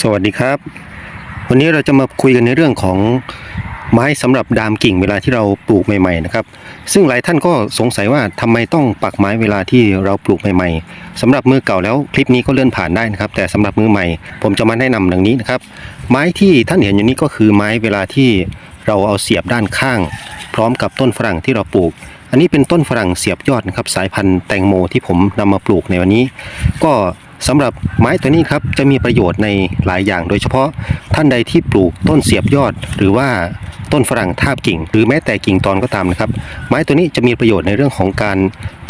สวัสดีครับ วันนี้เราจะมาคุยกันในเรื่องของไม้สำหรับดามกิ่งเวลาที่เราปลูกใหม่ๆนะครับ ซึ่งหลายท่านก็สงสัยว่าทำไมต้องปักไม้เวลาที่เราปลูกใหม่ๆสำหรับมือเก่าแล้วคลิปนี้ก็เลื่อนผ่านได้นะครับ แต่สำหรับมือใหม่ ผมจะมาแนะนำดังนี้นะครับ ไม้ที่ท่านเห็นอยู่นี้ก็คือไม้เวลาที่เราเอาเสียบด้านข้าง พร้อมกับต้นฝรั่งที่เราปลูก อันนี้เป็นต้นฝรั่งเสียบยอดนะครับสายพันธุ์แตงโมที่ผมนำมาปลูกในวันนี้ ก็ สำหรับไม้ตัวนี้ครับจะมีประโยชน์ในหลายอย่าง โดยเฉพาะท่านใดที่ปลูกต้นเสียบยอด หรือว่าต้นฝรั่งทาบกิ่ง หรือแม้แต่กิ่งตอนก็ตามนะครับ ไม้ตัวนี้จะมีประโยชน์ในเรื่องของการ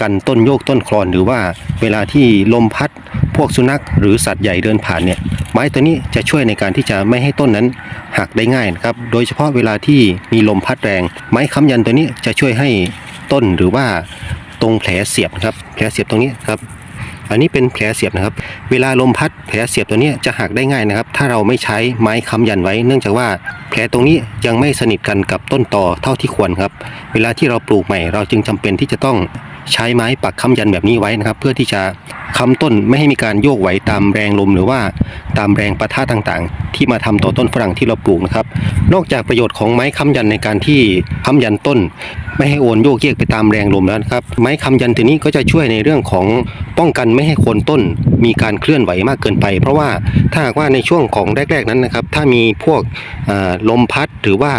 กันต้นโยกต้นคลอน หรือว่าเวลาที่ลมพัด พวกสุนัข หรือสัตว์ใหญ่เดินผ่านเนี่ยไม้ตัวนี้จะช่วยในการที่จะไม่ให้ต้นนั้นหักได้ง่ายนะครับโดยเฉพาะเวลาที่มีลมพัดแรง ไม้ค้ำยันตัวนี้จะช่วยให้ต้นหรือว่าตรงแผลเสียบนะครับแผลเสียบตรงนี้ครับ อันนี้เป็นแผลเสียบนะครับ เวลาลมพัดแผลเสียบตัวนี้จะหักได้ง่ายนะครับ ถ้าเราไม่ใช้ไม้ค้ำยันไว้ เนื่องจากว่าแผลตรงนี้ยังไม่สนิทกันกับต้นต่อเท่าที่ควรครับ เวลาที่เราปลูกใหม่ เราจึงจำเป็นที่จะต้องใช้ไม้ปักค้ำยันแบบนี้ไว้นะครับ เพื่อที่จะ ค้ำต้นไม่ให้มีการโยกไหวตามแรงลมหรือว่าตามแรงประทะต่างๆ ที่มาทำต่อต้นฝรั่งที่เราปลูกนะครับ นอกจากประโยชน์ของไม้ค้ำยันในการที่ค้ำยันต้น ไม่ให้โอนโยกเยกไปตามแรงลมแล้วนะครับ ไม้ค้ำยันตัวนี้ก็จะช่วยในเรื่องของป้องกันไม่ให้โคนต้น มีการเคลื่อนไหวมากเกินไป เพราะว่าถ้าหากว่าในช่วงของแรก ๆนั้นนะครับ ถ้ามีพวกลมพัดหรือว่า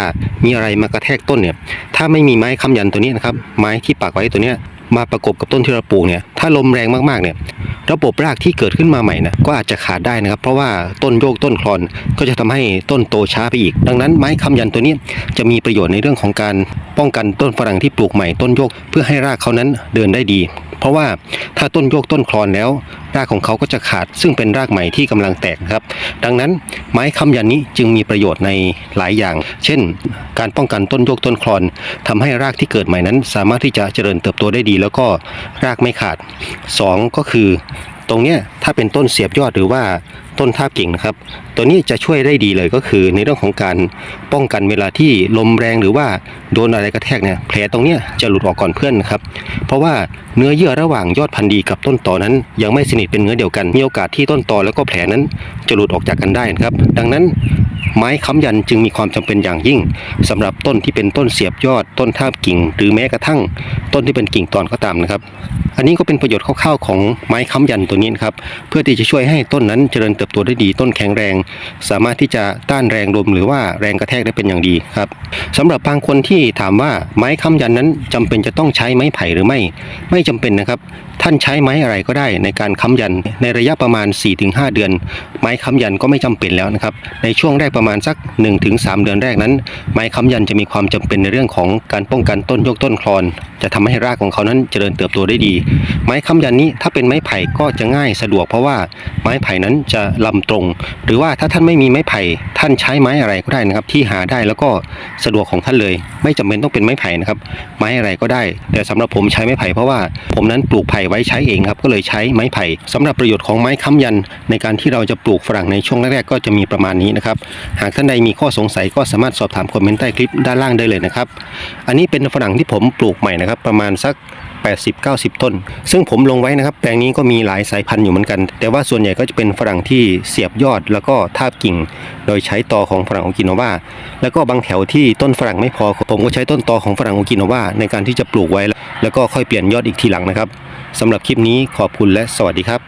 มีอะไรมากระแทกต้นเนี่ย ถ้าไม่มีไม้ค้ำยันตัวนี้นะครับ ไม้ที่ปักไว้ตัวเนี้ย มาประกบกับต้นที่เราปลูกเนี่ยถ้าลมแรงมากๆเนี่ยระบบรากที่เกิดขึ้นมาใหม่นะก็อาจจะขาดได้นะครับ เพราะว่าต้นโยกต้นคลอนก็จะทำให้ต้นโตช้าไปอีก ดังนั้นไม้ค้ำยันตัวนี้จะมีประโยชน์ในเรื่องของการป้องกันต้นฝรั่งที่ปลูกใหม่ต้นโยก เพื่อให้รากเขานั้นเดินได้ดี เพราะว่าถ้าต้นโยกต้นคลอนแล้ว รากของเขาก็จะขาดซึ่งเป็นรากใหม่ที่กำลังแตกนะครับ ดังนั้นไม้ค้ำยันนี้จึงมีประโยชน์ในหลายอย่าง เช่น การป้องกันต้นโยกต้นคลอนทำให้รากที่เกิดใหม่นั้น สามารถที่จะเจริญเติบโตได้ดี แล้วก็รากไม่ขาดสองก็คือ ตรงเนี้ยถ้าเป็นต้นเสียบยอดหรือว่าต้นทาบกิ่งนะครับ ตัวนี้จะช่วยได้ดีเลยก็คือ ในเรื่องของการป้องกันเวลาที่ลมแรงหรือว่าโดนอะไรกระแทกเนี่ยแผลตรงเนี้ยจะหลุดออกก่อนเพื่อนนะครับ เพราะว่าเนื้อเยื่อระหว่างยอดพันธุ์ดีกับต้นตอนั้น ยังไม่สนิทเป็นเนื้อเดียวกันมีโอกาสที่ต้นตอแล้วก็แผลนั้นจะหลุดออกจากกันได้นะครับ ดังนั้น ไม้ค้ำยันจึงมีความจำเป็นอย่างยิ่งสำหรับต้นที่เป็นต้นเสียบยอด ต้นทาบกิ่ง หรือแม้กระทั่ง ต้นที่เป็นกิ่งตอนก็ตามนะครับ อันนี้ก็เป็นประโยชน์คร่าวๆของไม้ค้ำยันตัวนี้นครับ เพื่อที่จะช่วยให้ต้นนั้นเจริญเติบโตได้ดี ต้นแข็งแรง สามารถที่จะต้านแรงลมหรือว่าแรงกระแทกได้เป็นอย่างดีครับสำหรับบางคนที่ถามว่าไม้ค้ำยันนั้นจำเป็นจะต้องใช้ไม้ไผ่หรือไม่ ไม่จำเป็นนะครับ ท่านใช้ไม้อะไรก็ได้ในการค้ำยันในระยะประมาณ 4-5 เดือน ไม้ค้ำยันก็ไม่จำเป็นแล้วนะครับในช่วงแรกประมาณสัก 1-3 เดือนแรกนั้น ไม้ค้ำยันจะมีความจำเป็นในเรื่องของการป้องกันต้นโยกต้นคลอน จะทำให้รากของเขานั้นเจริญเติบโตได้ดี ไม้ค้ำยันนี้ถ้าเป็นไม้ไผ่ก็จะง่ายสะดวกเพราะว่าไม้ไผ่นั้นจะลำตรง หรือว่าถ้าท่านไม่มีไม้ไผ่ท่านใช้ไม้อะไรก็ได้นะครับ ที่หาได้แล้วก็สะดวกของท่านเลย ไม่จำเป็นต้องเป็นไม้ไผ่นะครับ ไม้อะไรก็ได้ แต่สำหรับผมใช้ไม้ไผ่เพราะว่าผมนั้นปลูกไผ่ไว้ใช้เองครับก็เลยใช้ไม้ไผ่สำหรับประโยชน์ของไม้ค้ำยันในการที่เราจะปลูกฝรั่งในช่วงแรกๆก็จะมีประมาณนี้นะครับหากท่านใดมีข้อสงสัยก็สามารถสอบถามคอมเมนต์ใต้คลิปด้านล่างได้เลยนะครับ อันนี้เป็นฝรั่งที่ผมปลูกใหม่นะครับ ประมาณสัก 80-90 ต้น ซึ่งผมลงไว้นะครับ แปลงนี้ก็มีหลายสายพันธุ์อยู่เหมือนกัน แต่ว่าส่วนใหญ่ก็จะเป็นฝรั่งที่เสียบยอดแล้วก็ทาบกิ่ง โดยใช้ตอของฝรั่งโอกินาวาแล้วก็บางแถวที่ต้นฝรั่งไม่พอผมก็ใช้ต้นตอของฝรั่งโอกินาวาในการที่จะปลูกไว้ แล้วก็ค่อยเปลี่ยนยอดอีกทีหลังนะครับสำหรับคลิปนี้ขอบคุณและสวัสดีครับ